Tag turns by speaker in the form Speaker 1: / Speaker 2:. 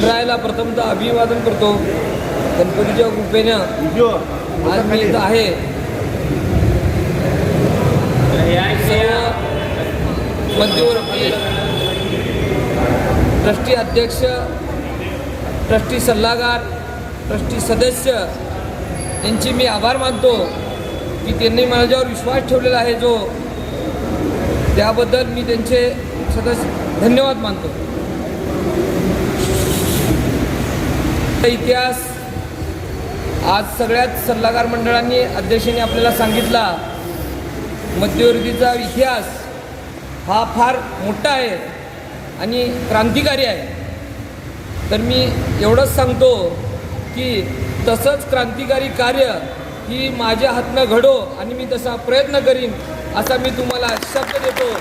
Speaker 1: प्रथमतः अभिवादन करतो. गणपतीच्या कृपेनं आज मी इथं आहे. मध्यवर्ती ट्रस्टी अध्यक्ष ट्रस्टी सल्लागार ट्रस्टी सदस्य यांची मी आभार मानतो की त्यांनी माझ्यावर विश्वास ठेवलेला आहे जो त्याबद्दल मी त्यांचे सदस्य धन्यवाद मानतो. इतिहास. आज सगळ्याच सल्लागार मंडळांनी अध्यक्षांनी आपल्याला सांगितला मध्यवर्तीचा इतिहास हा फार मोठा आहे आणि क्रांतिकारी आहे. तर मी एवढंच सांगतो की तसंच क्रांतिकारी कार्य ही माझ्या हातनं घडो आणि मी तसा प्रयत्न करीन असा मी तुम्हाला शब्द देतो.